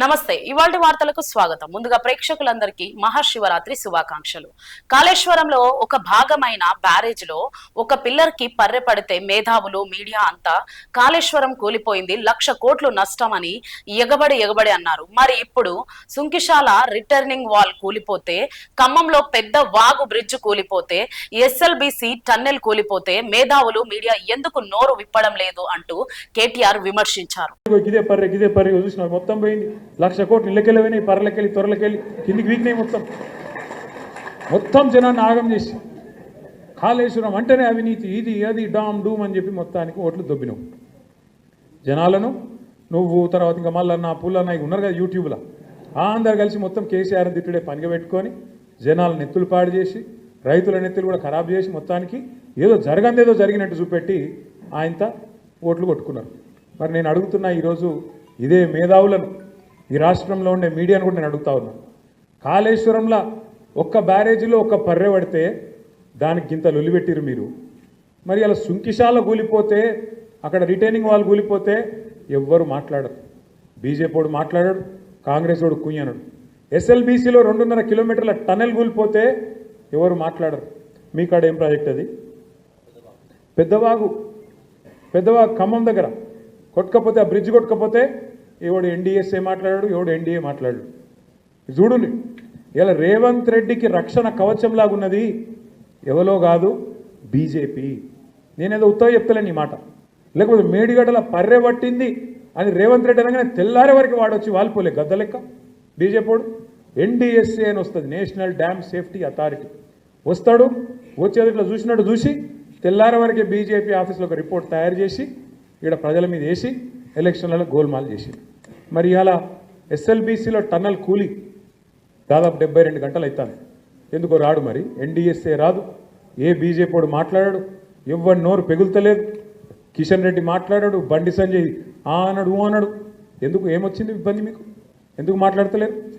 నమస్తే ఇవాళ వార్తలకు స్వాగతం. ముందుగా ప్రేక్షకులందరికీ మహాశివరాత్రి శుభాకాంక్షలు. కాళేశ్వరంలో ఒక భాగమైన బ్యారేజ్లో ఒక పిల్లర్కి పర్రె పడితే మేధావులు మీడియా అంతా కాళేశ్వరం కూలిపోయింది లక్ష కోట్లు నష్టం అని ఎగబడి ఎగబడి అన్నారు. మరి ఇప్పుడు సుంకిశాల రిటర్నింగ్ వాల్ కూలిపోతే ఖమ్మంలో పెద్ద వాగు బ్రిడ్జ్ కూలిపోతే ఎస్ఎల్బిసి టన్నెల్ కూలిపోతే మేధావులు మీడియా ఎందుకు నోరు విప్పడం లేదు అంటూ కేటీఆర్ విమర్శించారు. మొత్తం పోయింది. లక్ష కోట్లు ఇళ్ళకెళ్ళి పోయినాయి పర్లకెళ్ళి త్వరలకెళ్ళి కిందికి వీకినాయి మొత్తం. మొత్తం జనాన్ని ఆగం చేసి కాళేశ్వరం అంటేనే అవినీతి ఇది అది డామ్ డూమ్ అని చెప్పి మొత్తానికి ఓట్లు దొబ్బినవు జనాలను నువ్వు తర్వాత ఇంకా మల్లన్న పుల్లన్న ఇక ఉన్నారు కదా యూట్యూబ్లో. అందరు కలిసి మొత్తం కేసీఆర్ తిట్టుడే పనిగా పెట్టుకొని జనాల నెత్తులు పాడు చేసి రైతుల నెత్తులు కూడా ఖరాబ్ చేసి మొత్తానికి ఏదో జరగందేదో జరిగినట్టు చూపెట్టి ఆయనతో ఓట్లు కొట్టుకున్నారు. మరి నేను అడుగుతున్నా ఈరోజు ఇదే మేధావులను ఈ రాష్ట్రంలో ఉండే మీడియాను కూడా నేను అడుగుతా ఉన్నాను కాళేశ్వరంలో ఒక్క బ్యారేజీలో ఒక్క పర్రె పడితే దానికి గింత లొలిపెట్టిరు మీరు. మరి అలా సుంకిశాల కూలిపోతే అక్కడ రిటైనింగ్ వాల్ కూలిపోతే ఎవ్వరు మాట్లాడరు. బీజేపీ వాడు మాట్లాడాడు కాంగ్రెస్ వాడు కుయ్యనడు ఎస్ఎల్బీసీలో రెండున్నర కిలోమీటర్ల టనెల్ కూలిపోతే ఎవరు మాట్లాడరు. మీ కాడ ఏం ప్రాజెక్ట్ అది? పెద్దవాగు పెద్దవాగు ఖమ్మం దగ్గర. కొట్టుకపోతే ఆ బ్రిడ్జ్ కొట్టుకపోతే ఎవడు ఎన్డీఎస్ఏ మాట్లాడాడు ఎవడు ఎన్డీఏ మాట్లాడాడు. చూడుని ఇలా రేవంత్ రెడ్డికి రక్షణ కవచంలాగా ఉన్నది ఎవలో కాదు బీజేపీ. నేనేదో ఉత్తగా చెప్తలేను ఈ మాట. లేకపోతే మేడిగడ్డల పర్రె పట్టింది అని రేవంత్ రెడ్డి అనగానే తెల్లారే వరకు వాడొచ్చి వాలిపోలే గద్ద లెక్క. బీజేపీడు ఎన్డీఎస్ఏ అని వస్తుంది నేషనల్ డ్యామ్ సేఫ్టీ అథారిటీ. వస్తాడు వచ్చేది ఇట్లా చూసినట్టు చూసి తెల్లారే వరకే బీజేపీ ఆఫీస్లో ఒక రిపోర్ట్ తయారు చేసి ఇక్కడ ప్రజల మీద వేసి ఎలక్షన్లలో గోల్మాల్ చేసి మరి అలా ఎస్ఎల్బీసీలో టన్నల్ కూలి దాదాపు డెబ్బై రెండు గంటలు అవుతాను ఎందుకో రాడు మరి? ఎన్డీఎస్ఏ రాదు. ఏ బీజేపీడు మాట్లాడాడు? ఎవరి నోరు పెగులుతలేదు. కిషన్ రెడ్డి మాట్లాడాడు బండి సంజయ్ ఆ అన్నాడు ఊ అన్నాడు. ఎందుకు? ఏమొచ్చింది ఇబ్బంది మీకు? ఎందుకు మాట్లాడతలేదు?